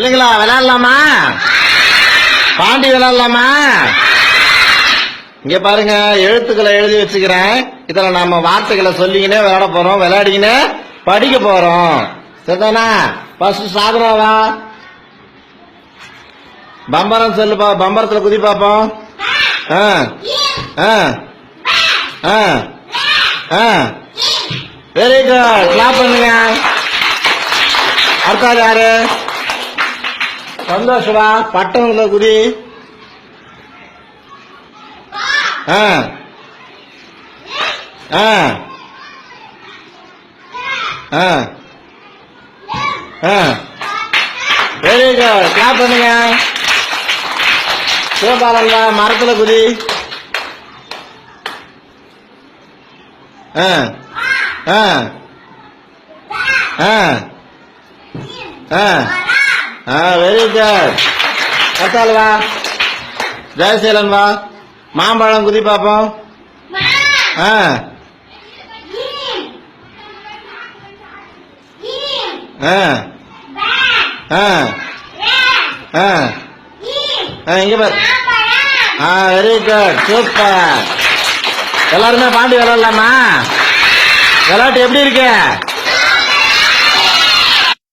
இல்லைங்களா விளையாடலாமா? பாண்டி விளையாடலாமா? இங்க பாருங்க எழுத்துக்களை எழுதி வச்சுக்கிறேன். இதுல நாம வார்த்தைகளை சொல்லிக்கினே விளையாட போறோம் விளையாடிக்கினே படிக்க போறோம். சரிதானா? ஃபர்ஸ்ட் சாதனாவா பம்பரம் சொல்லுப்பா பம்பரத்துல குதி பாப்போம் ஆ ஆ ஆ ஆ. வெரி குட் கிளாப் பண்ணுங்க. அடுத்தாரு யாரு? சந்தோஷமா? பட்டணத்துல குதி ஆ. ஆ. ஆ. ஆ. வெரி குட் கிளாப் பண்ணுங்க. சிவபாலன்ல மரத்துல குதி ஆ. ஆ. ஆ. ஆ. வெரி குட் கத்தால் வா ஜெயசீலன் வா மாம்பழம் குதி பார்ப்போம் ஆ. ஆ. ஆ. ஆ. ஆ இங்க பாரு. ஆ வெரி குட் சூப்பர் எல்லாருமே பாண்டி விளையாடலாமா? விளையாட்டு எப்படி இருக்கு?